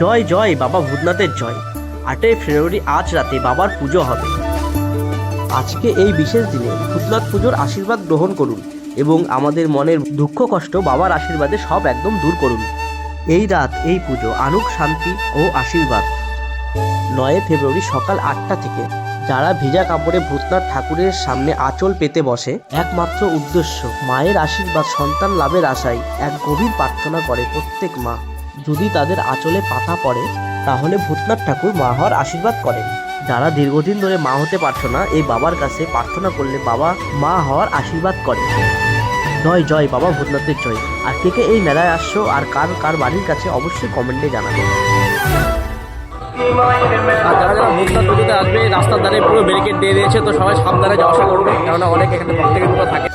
জয় জয়, বাবা ভূতনাথের জয়। আটই ফেব্রুয়ারি আজ রাতে বাবার পুজো হবে। আজকে এই বিশেষ দিনে ভূতনাথ পুজোর আশীর্বাদ গ্রহণ করুন এবং আমাদের মনের দুঃখ, কষ্ট বাবার আশীর্বাদে সব একদম দূর করুন। এই রাত, এই পুজো, আনুক শান্তি ও আশীর্বাদ। নয় ফেব্রুয়ারি সকাল আটটা থেকে যারা ভিজা কাপড়ে ভূতনাথ ঠাকুরের সামনে আঁচল পেতে বসে, একমাত্র উদ্দেশ্য মায়ের আশীর্বাদ, সন্তান লাভের আশায় এক গভীর প্রার্থনা করে প্রত্যেক মা। যদি তাদের আঁচলে পাতা পড়ে, তাহলে ভূতনাথ ঠাকুর মা হওয়ার আশীর্বাদ করেন। যারা দীর্ঘদিন ধরে মা হতে পারছ না, এই বাবার কাছে প্রার্থনা করলে বাবা মা হওয়ার আশীর্বাদ করে জয় জয় বাবা ভূতনাথের জয়। আর কে কে এই মেলায় আসছো আর কার কার বাড়ির কাছে অবশ্যই কমেন্টে জানাবে। আর যারা যারা ভূতনাথ আসবে, রাস্তার ধারে পুরো ব্যারিকেড দিয়ে দিয়েছে, তো সবাই সাবধানে যাওয়া আসা করবে, কেননা অনেক এখানে থাকে।